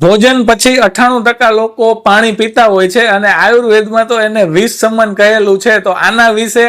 ભોજન પછી અઠાણું ટકા લોકો પાણી પીતા હોય છે અને આયુર્વેદમાં તો એને વિષ સમન કહેલું છે. તો આના વિશે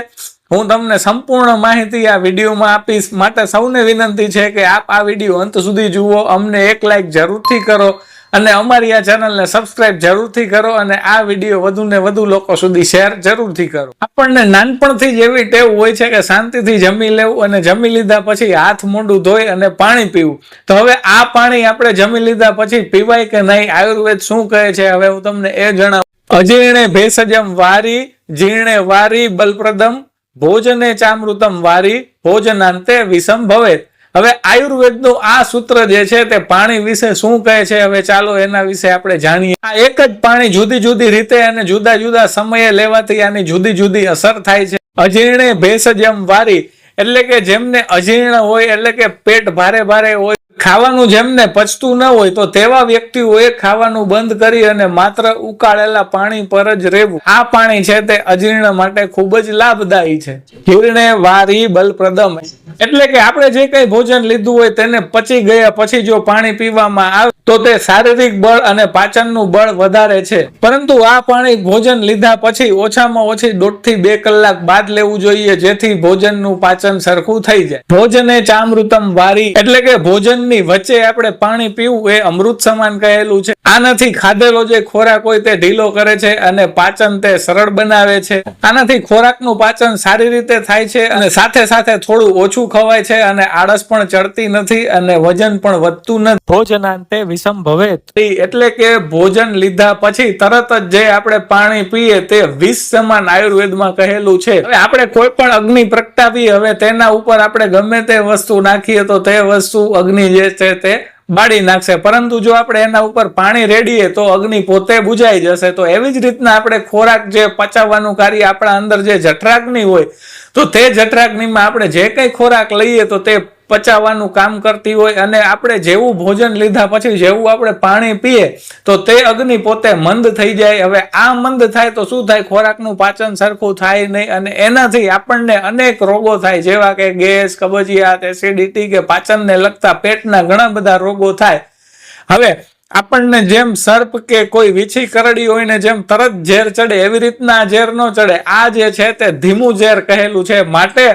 હું તમને સંપૂર્ણ માહિતી આ વિડીયોમાં આપીશ. માટે સૌને વિનંતી છે કે આપ આ વીડિયો અંત સુધી જુઓ. અમને એક લાઈક જરૂરથી કરો. અને અમારી આ ચેનલને સબસ્ક્રાઇબ જરૂરથી કરો અને આ વીડિયો વધુ ને વધુ લોકો સુધી શેર જરૂરથી કરો. આપણને નાનપણથી જ એવી ટેવ હોય છે કે શાંતિથી જમી લેવું અને જમી લીધા પછી હાથ મોઢું ધોઈ અને પાણી પીવું. તો હવે આ પાણી આપણે જમી લીધા પછી પીવાય કે નહીં? આયુર્વેદ શું કહે છે? હવે હું તમને એ જણાવું. અજીર્ણે ભેષજમ વારી, જીર્ણે વારી, બલપ્રદમ, ભોજને ચામૃતમ વારી, ભોજનાંતે વિષમ ભવેત. હવે આયુર્વેદનું આ સૂત્ર જે છે તે પાણી વિશે શું કહે છે? હવે ચાલો એના વિશે આપણે જાણીએ. આ એક જ પાણી જુદી જુદી રીતે અને જુદા જુદા સમયે લેવાથી આની જુદી જુદી અસર થાય છે. અજીર્ણે ભેષજમ વારી એટલે કે જેમને અજીર્ણ હોય એટલે કે પેટ ભારે ભારે હોય ખાવાનું જેમને પચતું ન હોય તો તેવા વ્યક્તિઓએ ખાવાનું બંધ કરી અને માત્ર ઉકાળેલા પાણી પર જ રહેવું. આ પાણી છે તે અજીર્ણ માટે ખૂબ જ લાભદાયી છે. જીર્ણે વારી બલપ્રદમ. એટલે કે આપણે જે કઈ ભોજન લીધું હોય તેને પચી ગયા પછી જો પાણી પીવામાં આવે તો તે શારીરિક બળ અને પાચનનું બળ વધારે છે. પરંતુ આ પાણી ભોજન લીધા પછી ઓછામાં ઓછી દોઢથી બે કલાક બાદ લેવું જોઈએ જેથી ભોજનનું પાચન સરખું થઈ જાય. ભોજને ચામૃતમ વારી એટલે કે ભોજનની વચ્ચે આપણે પાણી પીવું એ અમૃત સમાન કહેલું છે. આનાથી ખાધેલો જે ખોરાક હોય તે ઢીલો કરે છે અને પાચન તે સરળ બનાવે છે. આનાથી ખોરાકનું પાચન સારી રીતે થાય છે અને સાથે સાથે થોડું ઓછું ખવાય છે અને આળસ પણ ચડતી નથી અને વજન પણ વધતું નથી. ભોજનાંતે વિષમ ભવે એટલે કે ભોજન લીધા પછી તરત જ જે આપણે પાણી પીએ તે વિષ સમાન આયુર્વેદમાં કહેલું છે. હવે આપણે કોઈ પણ અગ્નિ પ્રગટાવી હવે તેના ઉપર આપણે ગમે તે વસ્તુ નાખીએ તો તે વસ્તુ અગ્નિ જે છે તે બાળી નાખશે. પરંતુ જો આપણે એના ઉપર પાણી રેડીએ તો અગ્નિ પોતે બુજાઈ જશે. તો એવી જ રીતના આપણે ખોરાક જે પચાવવાનું કાર્ય આપણા અંદર જે જઠરાગ્નિ હોય, તો તે જઠરાગ્નિમાં આપણે જે કઈ ખોરાક લઈએ તો તે પચાવવાનું કામ કરતી હોય અને આપણે જેવું ભોજન લીધા પછી જેવું આપણે પાણી પીએ, તો તે અગ્નિ પોતે મંદ થઈ જાય. હવે આ મંદ થાય તો શું થાય? ખોરાકનું પાચન સરખું થાય નહીં અને એનાથી આપણને અનેક રોગો થાય, જેવા કે ગેસ, કબજિયાત એસિડિટી કે પાચનને લગતા પેટના ઘણા બધા રોગો થાય. હવે આપણને જેમ સર્પ કે કોઈ વીછી કરડી હોય ને જેમ તરત ઝેર ચડે, એવી રીતના ઝેર ન ચડે. આ જે છે તે ધીમું ઝેર કહેલું છે. માટે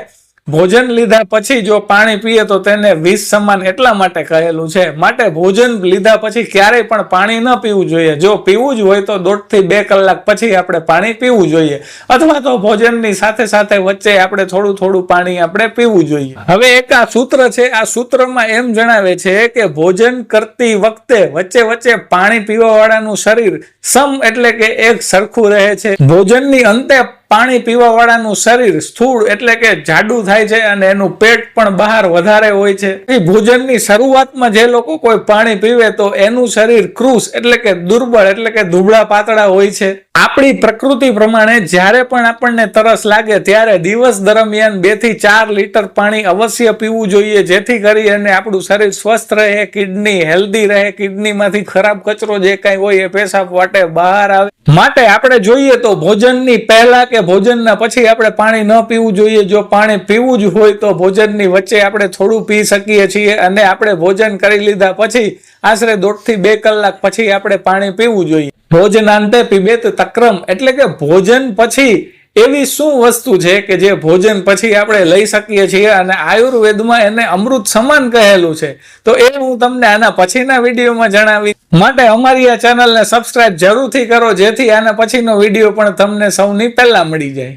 ભોજન લીધા પછી જો પાણી પીએ તો તેને વિષ સમાન એટલા માટે કહેલું છે. માટે ભોજન લીધા પછી ક્યારેય પણ પાણી ન પીવું જોઈએ. જો પીવું જ હોય તો દોઢથી બે કલાક પછી આપણે પાણી પીવું જોઈએ. અથવા તો ભોજનની સાથે સાથે વચ્ચે આપણે થોડું થોડું પાણી આપણે પીવું જોઈએ. હવે એક આ સૂત્ર છે. આ સૂત્રમાં એમ જણાવે છે કે ભોજન કરતી વખતે વચ્ચે વચ્ચે પાણી પીવા વાળાનું શરીર સમ એટલે કે એક સરખું રહે છે. ભોજનની અંતે પાણી પીવા વાળાનું શરીર સ્થૂળ એટલે કે જાડું થાય છે અને એનું પેટ પણ બહાર વધારે હોય છે. ભોજનની શરૂઆતમાં જે લોકો કોઈ પાણી પીવે તો એનું શરીર ક્રુશ એટલે કે દુર્બળ એટલે કે દુબળા પાતળા હોય છે. આપણી પ્રકૃતિ પ્રમાણે જ્યારે પણ આપણને તરસ લાગે ત્યારે દિવસ દરમિયાન બેથી ચાર લીટર પાણી અવશ્ય પીવું જોઈએ, જેથી કરી અને આપણું શરીર સ્વસ્થ રહે, કિડની હેલ્ધી રહે, કિડનીમાંથી ખરાબ કચરો જે કાંઈ હોય એ પેશાબ વાટે બહાર આવે. માટે આપણે જોઈએ તો ભોજનની પહેલા કે ભોજનના પછી આપણે પાણી ન પીવું જોઈએ. જો પાણી પીવું જ હોય તો ભોજનની વચ્ચે આપણે થોડું પી શકીએ છીએ અને આપણે ભોજન કરી લીધા પછી આશરે દોઢથી બે કલાક પછી આપણે પાણી પીવું જોઈએ. ભોજનાંતે પીબેત તક્રમ એટલે કે ભોજન પછી એવી શું વસ્તુ છે કે જે ભોજન પછી આપણે લઈ શકીએ છીએ અને આયુર્વેદમાં એને અમૃત સમાન કહેલું છે? તો એ હું તમને આના પછીના વિડીયોમાં જણાવી માટે અમારી આ ચેનલને સબસ્ક્રાઇબ જરૂરથી કરો, જેથી આના પછીનો વીડિયો પણ તમને સૌની પહેલાં મળી જાય.